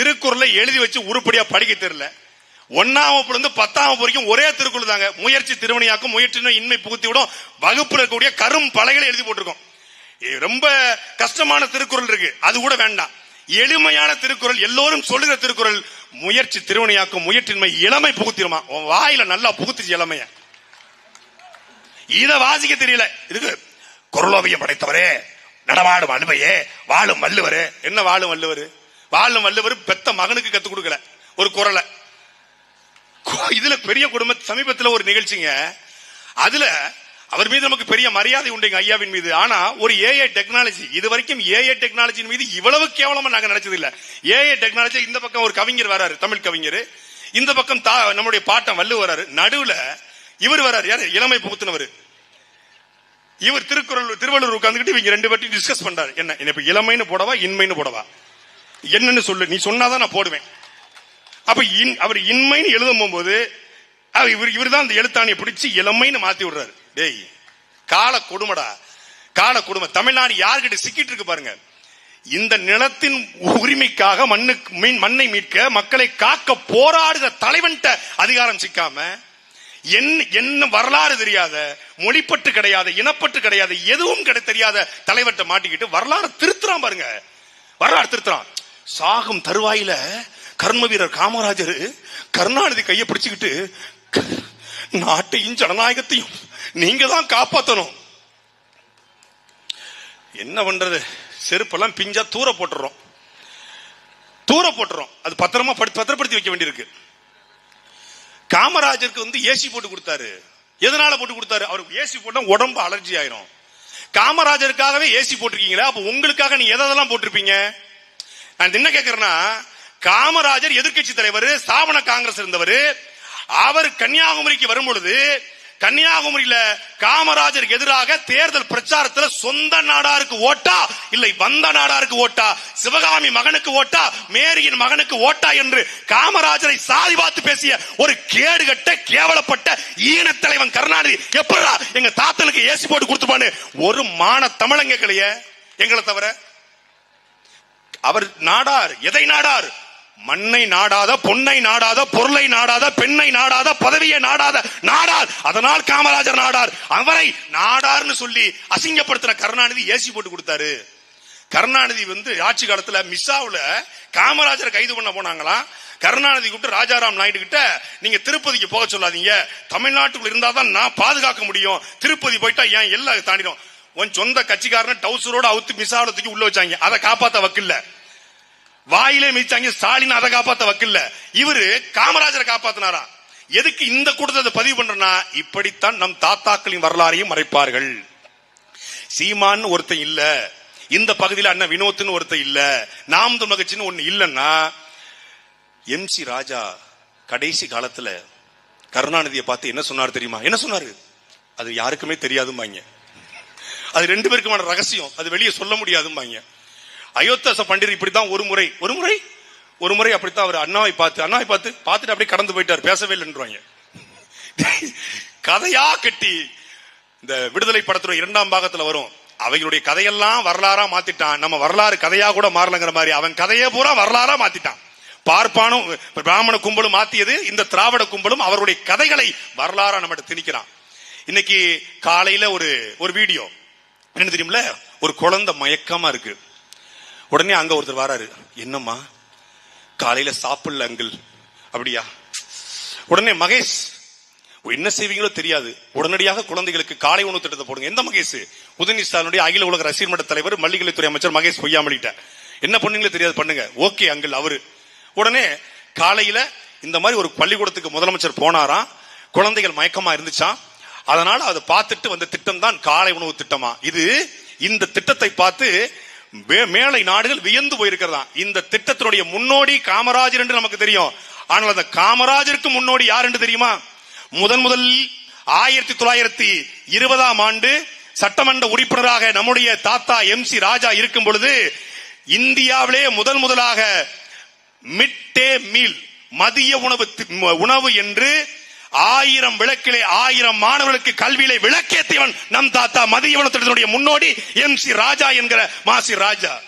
திருக்குறளை எழுதி வச்சு உருப்படியா படிக்க தெரியல. ஒன்னாம் வகுப்புல இருந்து பத்தாம் வகுப்பு வரைக்கும் ஒரே திருக்குறள் தாங்க. முயற்சி திருமணியாக்கும் முயற்சினும் இன்மை புகுத்தி விடும் வகுப்புல இருக்கக்கூடிய கரும் பலகைகளை எழுதி போட்டிருக்கோம். ரொம்ப கஷ்டமான திருக்குறள் இருக்கு. அது கூட வேண்டாம். எளிமையான திருக்குறள் எல்லோரும் சொல்லுகிற திருக்குறள் முயற்சி திருவணியாக்கும் முயற்சின்மை இளமை புகுத்திருமா உன் வாயில நல்லா புகுத்துச்சு இளமைய. இத வாசிக்க தெரியல. இதுக்கு குரலோவியம் படைத்தவரே நடமாடும் அலுவையே வாழும் வள்ளுவரு. என்ன வாழும் வள்ளுவரு? வாழும் வல்லவர் பெத்த மகனுக்கு கத்து கொடுக்கல. ஒரு குரலை. இதுல பெரிய குடும்ப சமீபத்துல ஒரு நிகழ்ச்சிங்க. அதுல அவர் மீது நமக்கு பெரிய மரியாதை உண்டுங்க ஐயாவின் மீது. ஆனா ஒரு ஏஐ டெக்னாலஜி இது வரைக்கும் ஏஐ டெக்னாலஜியின் மீது இவ்வளவு கேவலமா நாங்க நினைச்சது இல்ல ஏஐ டெக்னாலஜி இந்த பக்கம் ஒரு கவிஞர் வராரு தமிழ் கவிஞர். இந்த பக்கம் தா- நம்முடைய பாட்டம் வல்லு வராரு. நடுவுல இவர் வராரு யாரு? இளமை புகுத்தினவர். இவர் திருக்குறள் திருவள்ளுவர் உட்காந்துக்கிட்டு இவங்க ரெண்டு பேர்ட்டையும் டிஸ்கஸ் பண்றாரு. என்ன? என்ன இப்ப இளமைன்னு போடவா இன்மைன்னு போடவா? என்னன்னு சொல்லு. நீ சொன்னாதான் நான் போடுவேன். அப்ப இன் அவர் இன்மைன்னு எழுதும் போது அவர் இவர் இவர் தான் அந்த எழுத்தாணியை பிடிச்சி இளமைன்னு மாத்தி விடுறாரு. டேய் கால கொடுமடா. கால கொடுமை. தமிழ்நாடு யாருக்கிட்ட சிக்கிட்டு இருக்கு பாருங்க. இந்த நிலத்தின் உரிமைக்காக மண்ணுக்கு மீன் மண்ணை மீட்க மக்களை காக்க போராடுகிற தலைவன்ட்ட அதிகாரம் சிக்காம என்ன என்ன வரலாறு தெரியாத மொழிப்பட்டு கிடையாத இனப்பட்டு கிடையாத எதுவும் கிடை தெரியாத தலைவர்கிட்ட மாட்டிக்கிட்டு வரலாறு திருத்துறான் பாருங்க. வரலாறு திருத்துறான். சாகும் தருவாயில கர்ம வீரர் காமராஜர் கருணாநிதி கையை பிடிச்சுக்கிட்டு நாட்டையும் ஜனநாயகத்தையும் நீங்க தான் காப்பாத்தணும். என்ன பண்றது? செருப்பெல்லாம் பிஞ்சா தூர போட்டுறோம். தூர போட்டுறோம். அது பத்திரமா படி- பத்திரப்படுத்தி வைக்க வேண்டியிருக்கு. காமராஜருக்கு வந்து ஏசி போட்டு கொடுத்தாரு. எதனால போட்டு கொடுத்தாரு? அவருக்கு ஏசி போட்டா உடம்பு அலர்ஜி ஆயிரும். காமராஜருக்காகவே ஏசி போட்டிருக்கீங்களா அப்ப உங்களுக்காக நீங்க எதெல்லாம் போட்டிருப்பீங்க? நான் என்ன கேக்குறேன்னா காமராஜர் எதிர்க்கட்சி தலைவர் ஸ்தாபன காங்கிரஸ் இருந்தவர். அவர் கன்னியாகுமரிக்கு வரும் பொழுது கன்னியாகுமரியில காமராஜருக்கு எதிராக தேர்தல் பிரச்சாரத்துல சொந்த நாடாருக்கு ஓட்டா இல்லை வந்த நாடாருக்கு ஓட்டா சிவகாமி மகனுக்கு ஓட்டா மேரியின் மகனுக்கு ஓட்டா என்று காமராஜரை சாதி பார்த்து பேசிய ஒரு கேடுகட்ட கேவலப்பட்ட ஈன தலைவன் கருணாநிதி. எப்படா எங்க தாத்தனுக்கு ஏசி போட்டு கொடுத்துப்பான்னு ஒரு மான தமிழங்க கிளைய எங்களை தவிர அவர் நாடார். எதை நாடார்? மண்ணை நாடாத பொன்னை நாடாத பொருளை நாடாத பெண்ணை நாடாத பதவியை நாடாத நாடார். அதனால் காமராஜர் நாடார். அவரை நாடார்னு சொல்லி அசிங்கப்படுத்தின கருணாநிதி ஏசி போட்டு கொடுத்தாரு. கருணாநிதி வந்து ஆட்சி காலத்துல மிஸ்ஸாவுல காமராஜரை கைது பண்ண போனாங்களாம் கருணாநிதி கூப்பிட்டு ராஜாராம் நாயுடு கிட்ட நீங்க திருப்பதிக்கு போக சொல்லாதீங்க. தமிழ்நாட்டுக்குள்ள இருந்தாதான் நான் பாதுகாக்க முடியும். திருப்பதி போயிட்டா ஏன் எல்லாம் தாண்டிடும். உன் சொந்த கட்சிக்காரன் டவுசரோட அவுத்து மிஸ்ஸாவில தூக்கி உள்ள வச்சாங்க. அதை காப்பாத்த வக்கில்ல. வாயிலே மிதிச்சாங்க ஸ்டாலின் அதை காப்பாத்த வக்கில்ல. இவரு காமராஜரை காப்பாத்தினாரா? எதுக்கு இந்த கூட்டத்தை பதிவு பண்றேன்னா இப்படித்தான் நம் தாத்தாக்களின் வரலாறையும் மறைப்பார்கள். சீமான்னு ஒருத்தன் இல்ல. இந்த பகுதியில் அண்ணன் வினோத்னு ஒருத்தன் இல்ல. நாம் மகிழ்ச்சின்னு ஒண்ணு இல்லைன்னா எம் சி ராஜா கடைசி காலத்துல கருணாநிதியை பார்த்து என்ன சொன்னார் தெரியுமா? என்ன சொன்னாரு? அது யாருக்குமே தெரியாதும்பாங்க. அது ரெண்டு பேருக்குமான ரகசியம். அது வெளியே சொல்ல முடியாதும்பாங்க. அயோத்தாச பண்டிதர் இப்படித்தான் ஒரு முறை. ஒரு முறை? ஒரு முறை அப்படித்தான் அவர் அண்ணாவை பார்த்து அண்ணாவை பார்த்து பார்த்துட்டு அப்படியே கடந்து போயிட்டார். பேசவே இல்லைன்றாங்க கதையா கட்டி இந்த விடுதலை படத்துல இரண்டாம் பாகத்துல வரும். அவங்களுடைய கதையெல்லாம் வரலாறா மாத்திட்டான். நம்ம வரலாறு கதையா கூட மாறலங்கிற மாதிரி. அவன் கதையே பூரா வரலாறா மாத்திட்டான். பார்ப்பானும் பிராமண கும்பலும் மாத்தியது இந்த திராவிட கும்பலும் அவருடைய கதைகளை வரலாறா நம்ம திணிக்கிறான். இன்னைக்கு காலையில ஒரு ஒரு வீடியோ. என்ன தெரியுமில ஒரு குழந்தை மயக்கமா இருக்கு. உடனே அங்க ஒருத்தர் வராரு. என்னம்மா? காலையில சாப்பிடல அங்கிள். அப்படியா? உடனே மகேஷ் என்ன செய்வீங்களோ தெரியாது. உடனடியாக குழந்தைகளுக்கு காலை உணவு திட்டத்தை போடுங்க. எந்த மகேஷ்? உதயநிதி ஸ்டாலினுடைய அகில உலக ரசிகர் மன்ற தலைவர் மல்லிகளைத்துறை அமைச்சர் மகேஷ் பொய்யாமலிட்ட என்ன பண்ணுங்களோ தெரியாது பண்ணுங்க. ஓகே அங்கிள் அவரு. உடனே காலையில இந்த மாதிரி ஒரு பள்ளிக்கூடத்துக்கு முதலமைச்சர் போனாராம். குழந்தைகள் மயக்கமா இருந்துச்சான் அதனால அதை பார்த்துட்டு வந்த திட்டம் தான் காலை உணவு திட்டமா? இது இந்த திட்டத்தை பார்த்து மேலை நாடுகள் வியந்து போயிருக்கிறதா இந்த திட்டத்தினுடைய முன்னோடி காமராஜர் என்று நமக்கு தெரியும். ஆனால் அந்த காமராஜருக்கு முன்னோடி யார் என்று தெரியுமா? முதன் முதல் ஆயிரத்தி தொள்ளாயிரத்தி இருபதாம் ஆண்டு சட்டமன்ற உறுப்பினராக நம்முடைய தாத்தா எம் சி ராஜா இருக்கும் பொழுது இந்தியாவிலே முதல் முதலாக மிட் டே மீல் மதிய உணவு தி- ம- உணவு என்று ஆயிரம் விளக்கிலே ஆயிரம் மாணவர்களுக்கு கல்வியிலே விளக்கேத்தியவன் நம் தாத்தா மதிய உணவு திட்டத்தினுடைய முன்னோடி எம் சி ராஜா என்கிற மாசி ராஜா.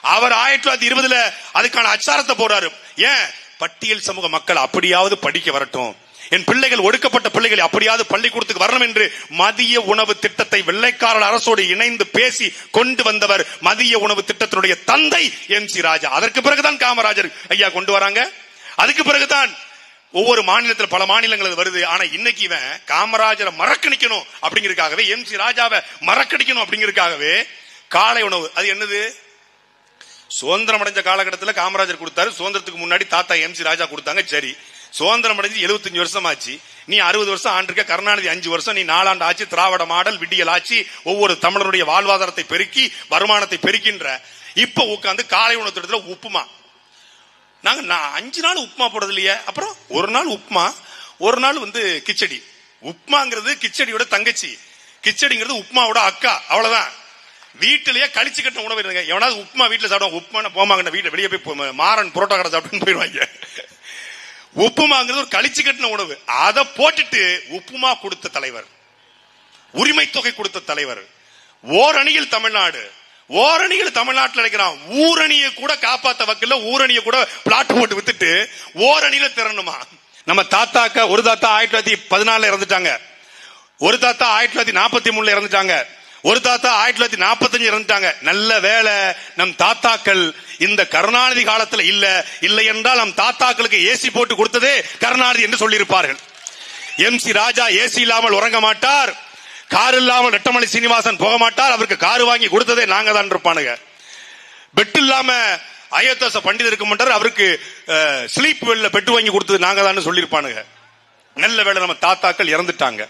அவர் ஆயிரத்தி தொள்ளாயிரத்தி இருபதுல அதுக்கான அச்சாரத்தை போறாரு ஏன்? பட்டியல் சமூக மக்கள் அப்படியாவது படிக்க வரட்டும். என் பிள்ளைகள் ஒடுக்கப்பட்ட பிள்ளைகள் அப்படியாவது பள்ளிக்கூடத்துக்கு வரணும் என்று மதிய உணவு திட்டத்தை வெள்ளைக்காரர் அரசோடு இணைந்து பேசி கொண்டு வந்தவர் மதிய உணவு திட்டத்தினுடைய தந்தை எம் சி ராஜா. அதற்கு பிறகுதான் காமராஜர் ஐயா கொண்டு வராங்க. அதுக்கு பிறகுதான் ஒவ்வொரு மாநிலத்தில் பல மாநிலங்கள் வருது. ஆனா இன்னைக்கு இவன் காமராஜரை மறக்கணிக்கணும் அப்படிங்கிறதுக்காகவே எம் சி ராஜாவை மறக்கடிக்கணும் அப்படிங்கிறதுக்காகவே காலை உணவு. அது என்னது? சுதந்திரம் அடைஞ்ச காலகட்டத்தில் காமராஜர் கொடுத்தாரு. சுதந்திரத்துக்கு முன்னாடி தாத்தா எம் சி ராஜா கொடுத்தாங்க. சரி. சுதந்திரம் அடைஞ்சு 75 வருஷம் ஆச்சு நீ அறுபது வருஷம் ஆண்டிருக்க. கருணாநிதி அஞ்சு வருஷம். நீ நாலாண்டு ஆச்சு. திராவிட மாடல் விடியல் ஆட்சி ஒவ்வொரு தமிழருடைய வாழ்வாதாரத்தை பெருக்கி வருமானத்தை பெருக்கின்ற. இப்ப உட்காந்து காலை உணவு திட்டத்தில் உப்புமா. நாங்கள் நான் அஞ்சு நாள் உப்புமா போடுறது இல்லையே அப்புறம் ஒரு நாள் உப்புமா ஒரு நாள் வந்து கிச்சடி. உப்புமாங்கிறது கிச்சடியோட தங்கச்சி. கிச்சடிங்கிறது உப்புமாவோட அக்கா அவ்வளவுதான். வீட்டிலேயே கழிச்சு கட்டின உணவு இருங்க எவனாவது உப்புமா வீட்டில் சாப்பிடுவாங்க உப்புமா போமாங்க வீட்டில் வெளியே போய் மாறன் புரோட்டா கடை சாப்பிட்டுன்னு போயிடுவாங்க. உப்புமாங்கிறது ஒரு கழிச்சு கட்டின உணவு. அதை போட்டுட்டு உப்புமா கொடுத்த தலைவர். உரிமை தொகை கொடுத்த தலைவர். ஓரணியில் தமிழ்நாடு. ஓரணியில் தமிழ்நாட்டில் இருக்கிறான் ஊரணியை கூட காப்பாத்த வக்கல்ல ஊரணியை கூட பிளாட் போட்டு வித்துட்டு ஓரணியில திறனுமா நம்ம தாத்தாக்க ஒரு தாத்தா ஆயிரத்தி தொள்ளாயிரத்தி பதினாலுல இறந்துட்டாங்க. ஒரு தாத்தா ஆயிரத்தி தொள்ளாயிரத்தி நாற்பத்தி மூணுல இறந்துட்டாங்க. ஒரு தாத்தா ஆயிரத்தி தொள்ளாயிரத்தி நாற்பத்தஞ்சு இறந்துட்டாங்க. நல்ல வேலை நம் தாத்தாக்கள் இந்த கருணாநிதி காலத்துல இல்ல. இல்லை என்றால் நம் தாத்தாக்களுக்கு ஏசி போட்டு கொடுத்ததே கருணாநிதி என்று சொல்லியிருப்பார்கள். எம் சி ராஜா ஏசி இல்லாமல் உறங்க மாட்டார். கார் இல்லாமல் ரெட்டமலை சீனிவாசன் போக மாட்டார். அவருக்கு கார் வாங்கி கொடுத்ததே நாங்க தான் இருப்பானுங்க. பெட் இல்லாம அயோத்தாச பண்டிதர் இருக்க மாட்டார் அவருக்கு ஸ்லீப் வெல்ல பெட்டு வாங்கி கொடுத்தது நாங்க தான் சொல்லியிருப்பானுங்க. நல்ல வேளை நம்ம தாத்தாக்கள் இறந்துட்டாங்க.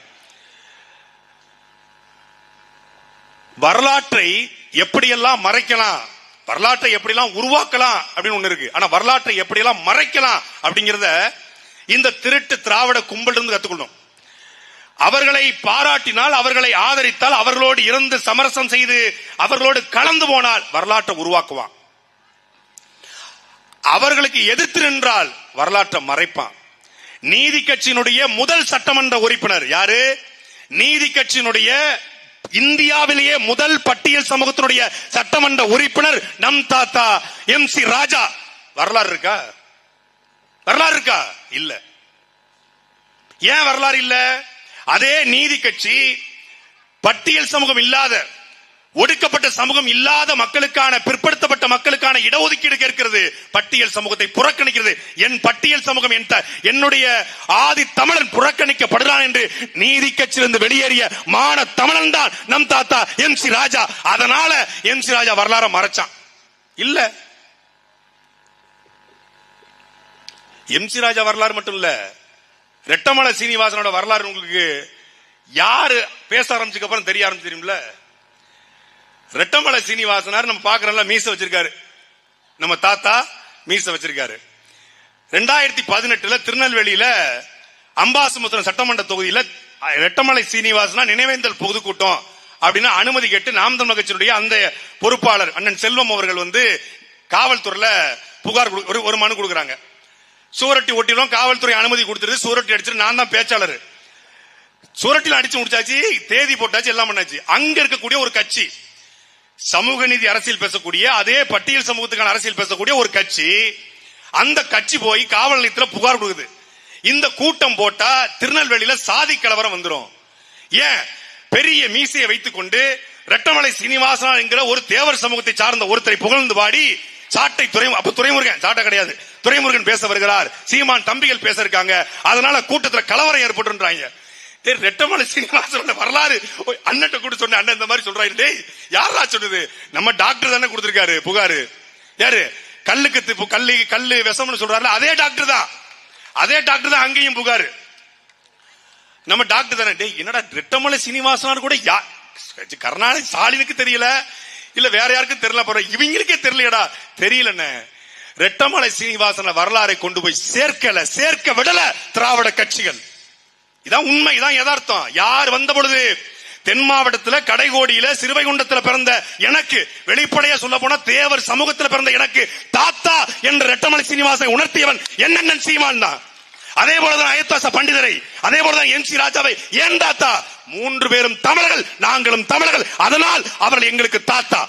வரலாற்றை எப்படியெல்லாம் மறைக்கலாம் வரலாற்றை எப்படிலாம் உருவாக்கலாம் அப்படின்னு ஒண்ணு இருக்கு. ஆனா வரலாற்றை எப்படியெல்லாம் மறைக்கலாம் அப்படிங்கிறத இந்த திருட்டு திராவிட கும்பல் இருந்து கத்துக்கணும் அவர்களை பாராட்டினால் அவர்களை ஆதரித்தால் அவர்களோடு இருந்து சமரசம் செய்து அவர்களோடு கலந்து போனால் வரலாற்றை உருவாக்குவான். அவர்களுக்கு எதிர்த்து நின்றால் வரலாற்றை மறைப்பான். நீதி கட்சியினுடைய முதல் சட்டமன்ற உறுப்பினர் யாரு? நீதி கட்சியினுடைய இந்தியாவிலேயே முதல் பட்டியல் சமூகத்தினுடைய சட்டமன்ற உறுப்பினர் நம் தாத்தா எம் சி ராஜா. வரலாறு இருக்கா? வரலாறு இருக்கா? இல்ல. ஏன் வரலாறு இல்ல? அதே நீதி கட்சி பட்டியல் சமூகம் இல்லாத ஒடுக்கப்பட்ட சமூகம் இல்லாத மக்களுக்கான பிற்படுத்தப்பட்ட மக்களுக்கான இடஒதுக்கீடு கேட்கிறது பட்டியல் சமூகத்தை புறக்கணிக்கிறது. என் பட்டியல் சமூகம் என் த- என்னுடைய ஆதி தமிழன் புறக்கணிக்கப்படுகிறான் என்று நீதி கட்சியிலிருந்து வெளியேறிய மான தமிழன் தான் நம் தாத்தா எம் சி ராஜா. அதனால எம் சி ராஜா வரலாற மறைச்சான். இல்ல. எம் சி ராஜா வரலாறு மட்டும் இல்ல. ரெட்டமலை சீனிவாசனோட வரலாறு உங்களுக்கு யாரு பேச ஆரம்பிச்சதுக்கு அப்புறம் தெரிய ஆரம்பிச்சு ரெட்டமலை சீனிவாசனார் நம்ம பாக்குறோம்ல மீச வச்சிருக்காரு. நம்ம தாத்தா மீச வச்சிருக்காரு. ரெண்டாயிரத்தி பதினெட்டுல திருநெல்வேலியில அம்பாசமுத்திரம் சட்டமன்ற தொகுதியில ரெட்டமலை சீனிவாசனா நினைவேந்தல் பொதுக்கூட்டம் அப்படின்னு அனுமதி கேட்டு நாம் தமிழ் கட்சியினுடைய அந்த பொறுப்பாளர் அண்ணன் செல்வம் அவர்கள் வந்து காவல்துறையில புகார் கொடு- ஒரு- ஒரு மனு கொடுக்குறாங்க. சூரட்டி ஒட்டிலும் காவல்துறை அனுமதி கொடுத்துருது. சூரட்டி அடிச்சிட்டு நான் தான் பேச்சாளர். சூரட்டில அடிச்சு முடிச்சாச்சு தேதி போட்டாச்சு எல்லாம் பண்ணாச்சு. அங்க இருக்கக்கூடிய ஒரு கட்சி சமூக நீதி அரசியல் பேசக்கூடிய அதே பட்டியல் சமூகத்துக்கான அரசியல் பேசக்கூடிய ஒரு கட்சி அந்த கட்சி போய் காவல் நிலையத்தில் புகார் கொடுக்குது. இந்த கூட்டம் போட்டா திருநெல்வேலியில சாதி கலவரம் வந்துடும் ஏன்? பெரிய மீசையை வைத்துக்கொண்டு ரெட்டமலை சீனிவாசனா என்கிற ஒரு தேவர் சமூகத்தை சார்ந்த ஒருத்தரை புகழ்ந்து பாடி சாட்டை துறை அப்ப துறைமுருகன் சாட்டை கிடையாது. துரைமுருகன் பேச வருகிறார். சீமான் தம்பிகள் பேச இருக்காங்க. அதனால கூட்டத்துல கலவரம் ஏற்பட்டுன்றாங்க டேய் ரெட்டமலை சீனிவாசனோட வரலாறு. அண்ணன் கூட சொன்ன அண்ணன் இந்த மாதிரி சொல்றாரு. டேய் யாரா சொன்னது? நம்ம டாக்டர் தானே கொடுத்திருக்காரு புகாரு. யாரு? கல்லுக்கு தி- கல்லு கல்லு விஷம்னு சொல்றாரு அதே டாக்டர் தான். அதே டாக்டர் தான் அங்கேயும் புகாரு. நம்ம டாக்டர் தானே. டேய் என்னடா ரெட்டமலை சீனிவாசனார் கூட யா கருணாநிதி ஸ்டாலினுக்கு தெரியல? இல்ல வேற யாருக்கும் தெரியல போற? இவங்களுக்கே தெரியலடா தெரியலண்ணே. ரெட்டமலை சீனிவாசன வரலாறை கொண்டு போய் சேர்க்கல சேர்க்க விடல திராவிட கட்சிகள். இதான் உண்மை இதான் யதார்த்தம். யார் வந்த பொழுது தென் மாவட்டத்துல கடைகோடியில சிறுவைகுண்டத்துல பிறந்த எனக்கு வெளிப்படையா சொல்ல போனா தேவர் சமூகத்துல பிறந்த எனக்கு தாத்தா என்ற ரெட்டமலை சீனிவாசனை உணர்த்தியவன் என்னென்ன சீமான் தான். அதே போலதான் அயத்தாச பண்டிதரை அதே போலதான் எம் சி ராஜாவை ஏன் தாத்தா? மூன்று பேரும் தமிழர்கள் நாங்களும் தமிழர்கள். அதனால் அவர்கள் எங்களுக்கு தாத்தா.